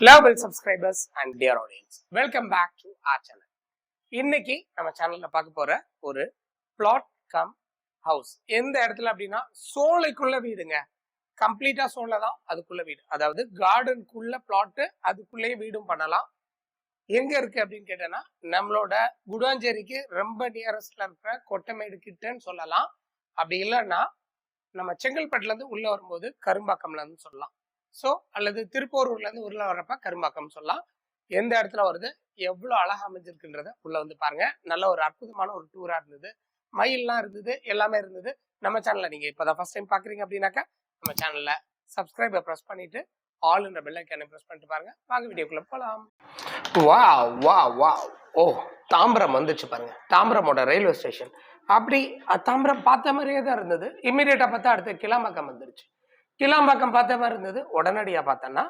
Lovable subscribers and dear audience welcome back to our channel இன்னைக்கு நம்ம சேனல்ல பார்க்க போற ஒரு பிளாட் கம் ஹவுஸ் எந்த இடத்துல அப்படின்னா சோலைக்குள்ள வீடுங்க. கம்ப்ளீட்டா சோலை தான் அதுக்குள்ள வீடு. அதாவது கார்டனுக்குள்ள பிளாட்டு அதுக்குள்ளேயே வீடும் பண்ணலாம். எங்க இருக்கு அப்படின்னு கேட்டேன்னா நம்மளோட குடாஞ்சேரிக்கு ரொம்ப நியரஸ்ட்ல இருக்கிற கொட்டமேடு கிட்டன்னு சொல்லலாம். அப்படி இல்லைன்னா நம்ம செங்கல்பட்டுல இருந்து உள்ள வரும்போது கரும்பாக்கம்ல இருந்து சொல்லலாம். ஸோ அல்லது திருப்போரூர்லேருந்து இருந்து வர்றப்ப கரும்பாக்கம் சொல்லலாம். எந்த இடத்துல வருது? எவ்வளோ அழகா அமைஞ்சிருக்குன்றத உள்ளே வந்து பாருங்க. நல்ல ஒரு அற்புதமான ஒரு டூராக இருந்தது. மயில்லாம் இருந்தது எல்லாமே இருந்தது. நம்ம சேனலில் நீங்கள் இப்போ தான் ஃபர்ஸ்ட் டைம் பார்க்குறீங்க அப்படின்னாக்கா நம்ம சேனலில் சப்ஸ்கிரைபை ப்ரெஸ் பண்ணிவிட்டு ஆல்ன்ற பெல் ஐக்கானை ப்ரெஸ் பண்ணிட்டு பாருங்க. வாங்க வீடியோக்குள்ளே போகலாம் வா வா வா ஓ தாம்பரம் வந்துச்சு பாருங்க. தாம்பரமோட ரயில்வே ஸ்டேஷன் அப்படி தாம்பரம் பார்த்த மாதிரியே தான் இருந்தது. இம்மிடியேட்டாக பார்த்தா அடுத்து கிளாமக்கம் வந்துருச்சு. கிளாம்பாக்கம் பார்த்த மாதிரி இருந்தது. உடனடியாக பார்த்தோன்னா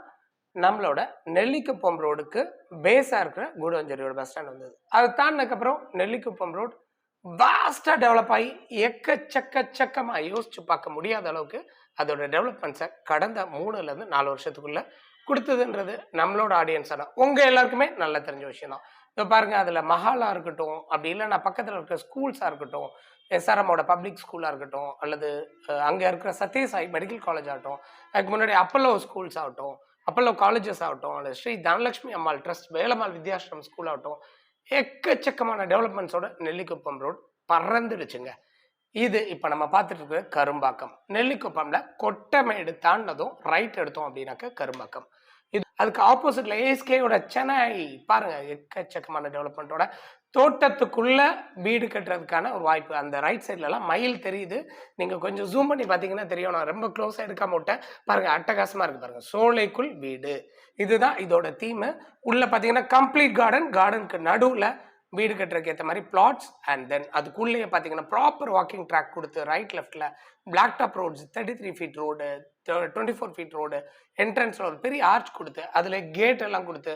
நம்மளோட நெல்லிக்குப்பம் ரோடுக்கு பேஸாக இருக்கிற கூடவஞ்சேரியோட பஸ் ஸ்டாண்ட் வந்தது. அது தாண்டினதுக்கப்புறம் நெல்லிக்குப்பம் ரோடு வாஸ்டா டெவலப் ஆகி எக்கச்சக்கச்சக்கமாக யோசிச்சு பார்க்க முடியாத அளவுக்கு அதோட டெவலப்மெண்ட்ஸை கடந்த மூணுலேருந்து நாலு வருஷத்துக்குள்ளே கொடுத்ததுன்றது நம்மளோட ஆடியன்ஸான உங்க எல்லாருக்குமே நல்லா தெரிஞ்ச விஷயம் தான் இப்போ பாருங்க அதுல மஹாலாக இருக்கட்டும் அப்படி இல்லைன்னா பக்கத்துல இருக்கிற ஸ்கூல்ஸா இருக்கட்டும் எஸ்ஆர்எம்மோட பப்ளிக் ஸ்கூலாக இருக்கட்டும் அல்லது அங்கே இருக்கிற சத்யசாய் மெடிக்கல் காலேஜ் ஆகட்டும் அதுக்கு முன்னாடி அப்பல்லோ ஸ்கூல்ஸ் ஆகட்டும் அப்பல்லோ காலேஜஸ் ஆகட்டும் அல்லது ஸ்ரீ தனலட்சுமி அம்மாள் ட்ரஸ்ட் வேலம்மாள் வித்யாசிரம் ஸ்கூல் ஆகட்டும் எக்கச்சக்கமான டெவலப்மெண்ட்ஸோட நெல்லிக்குப்பம் ரோட் பறந்துடுச்சுங்க. இது இப்போ நம்ம பார்த்துட்டு இருக்கிற கரும்பாக்கம். நெல்லிக்குப்பம்ல கொட்டமேடு தாண்டதும் ரைட் எடுத்தோம் அப்படின்னாக்க கரும்பாக்கம். இது அதுக்கு ஆப்போசிட்ல ஏஎஸ்கேயோட சென்னை பாருங்க எக்கச்சக்கமான டெவலப்மெண்ட்டோட தோட்டத்துக்குள்ள வீடு கட்டுறதுக்கான ஒரு வாய்ப்பு. அந்த ரைட் சைட்லலாம் மயில் தெரியுது. நீங்க கொஞ்சம் ஜூம் பண்ணி பார்த்தீங்கன்னா தெரியும். நான் ரொம்ப க்ளோஸாக எடுக்காம விட்டேன். பாருங்க அட்டகாசமா இருக்கு பாருங்க. சோலைக்குள் வீடு. இதுதான் இதோட தீமு உள்ள பார்த்தீங்கன்னா கம்ப்ளீட் கார்டன் கார்டனுக்கு நடுவில் வீடு கட்டுறதுக்கு ஏற்ற மாதிரி பிளாட்ஸ் அண்ட் தென் அதுக்குள்ளேயே பார்த்தீங்கன்னா ப்ராப்பர் வாக்கிங் ட்ராக் கொடுத்து ரைட் லெஃப்டில் black top roads thirty three feet road twenty four feet road என்ட்ரன்ஸில் ஒரு பெரிய ஆர்ச் கொடுத்து அதில் கேட் எல்லாம் கொடுத்து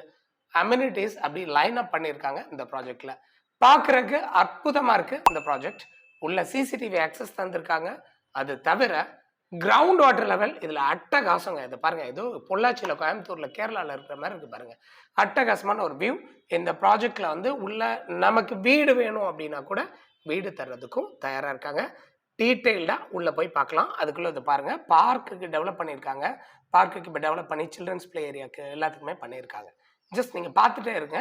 அம்யூனிட்டிஸ் அப்படி லைன் அப் பண்ணியிருக்காங்க இந்த ப்ராஜெக்டில் பார்க்குறக்கு அற்புதமாக இருக்குது இந்த ப்ராஜெக்ட் உள்ள சிசிடிவி ஆக்சஸ் தந்திருக்காங்க. அது தவிர கிரவுண்ட் வாட்டர் லெவல் இதில் அட்டகாசங்க. இது பாருங்கள் ஏதோ பொள்ளாச்சியில் கோயம்புத்தூரில் கேரளாவில் இருக்கிற மாதிரி இருக்குது பாருங்கள் அட்டகாசமான ஒரு வியூ இந்த ப்ராஜெக்டில் வந்து உள்ள நமக்கு வீடு வேணும் அப்படின்னா கூட வீடு தர்றதுக்கும் தயாராக இருக்காங்க. டீட்டெயில்டாக உள்ளே போய் பார்க்கலாம். அதுக்குள்ளே இது பாருங்கள் பார்க்குக்கு டெவலப் பண்ணியிருக்காங்க. பார்க்குக்கு இப்போ டெவலப் பண்ணி சில்ட்ரன்ஸ் ப்ளே ஏரியாவுக்கு எல்லாத்துக்குமே பண்ணியிருக்காங்க. ஜஸ்ட் நீங்கள் பார்த்துட்டே இருங்க.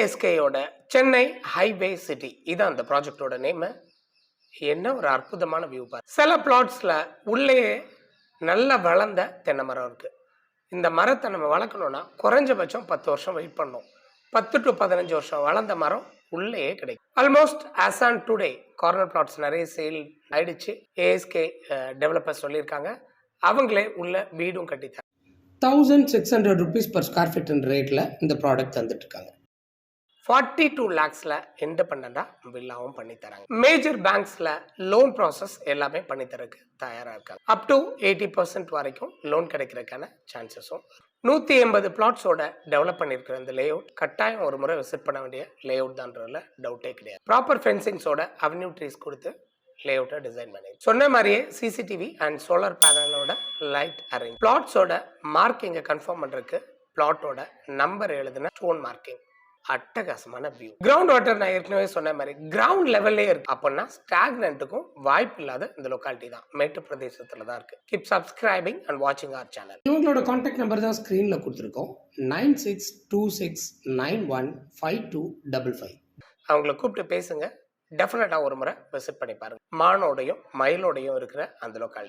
ஏஎஸ்கேயோட சென்னை ஹைவே சிட்டி. இதான் அந்த ப்ராஜெக்டோட நேமு. என்ன ஒரு அற்புதமான வியூ பார். சில பிளாட்ஸில் உள்ளேயே நல்ல வளர்ந்த தென்னை மரம் இருக்குது இந்த மரத்தை நம்ம வளர்க்கணுன்னா குறைஞ்சபட்சம் பத்து வருஷம் வெயிட் பண்ணோம் பத்து டு பதினஞ்சு வருஷம் வளர்ந்த மரம் உள்ளேயே கிடைக்கும். Almost as on today corner plots நிறைய சேல் ஆயிடுச்சு. ஏஎஸ்கே டெவலப்பர்ஸ் சொல்லியிருக்காங்க. அவங்களே உள்ள வீடும் கட்டித்தாங்க thousand six hundred rupees per square feet ரேட்டில் இந்த ப்ராடக்ட் தந்துட்டு இருக்காங்க. ஃபார்ட்டி டூ லேக்ஸில் இண்டிபெண்ட்டாக வில்லாவும் பண்ணித்தராங்க. மேஜர் பேங்க்ஸில் லோன் ப்ராசஸ் எல்லாமே பண்ணித்தரக்கு தயாராக இருக்காங்க. அப் டு எயிட்டி பர்சன்ட் வரைக்கும் லோன் கிடைக்கிறதுக்கான சான்சஸும் நூற்றி எண்பது பிளாட்ஸோட டெவலப் பண்ணியிருக்கிற இந்த லே அவுட் கட்டாயம் ஒரு முறை விசிட் பண்ண வேண்டிய லே அவுட் தான்றதுல டவுட்டே கிடையாது. ப்ராப்பர் ஃபென்சிங்ஸோட அவென்யூ ட்ரீஸ் கொடுத்து லே அவுட்டை டிசைன் பண்ணி சொன்ன மாதிரியே சிசிடிவி அண்ட் சோலார் பேனலோட லைட் அரேஞ்ச் பிளாட்ஸோட மார்க்கிங்கை கன்ஃபார்ம் பண்ணுறதுக்கு பிளாட்டோட நம்பர் எழுதின ஸ்டோன் மார்க்கிங் அட்டகாசமான வியூ கிரவுண்ட் வாட்டர் நான் ஏற்கனவே சொன்ன மாதிரி கிரவுண்ட் லெவல்லே இருக்கு. அப்படின்னா ஸ்டாக்னண்ட்டுக்கும் வாய்ப்பு இல்லாத இந்த லொக்காலிட்டி தான். மேட்டு பிரதேசத்துல தான் இருக்கு. கீப் சப்ஸ்கிரைபிங் அண்ட் வாட்சிங் our சேனல் இவங்களோட காண்டாக்ட் நம்பர் தான் ஸ்க்ரீன்ல கொடுத்துருக்கோம். Nine six two six nine one five two double five அவங்கள கூப்பிட்டு பேசுங்க. டெஃபினட்டாக ஒரு முறை விசிட் பண்ணி பாருங்க. மானோடையும் மயிலோடையும் இருக்கிற அந்த லொக்காலிட்டி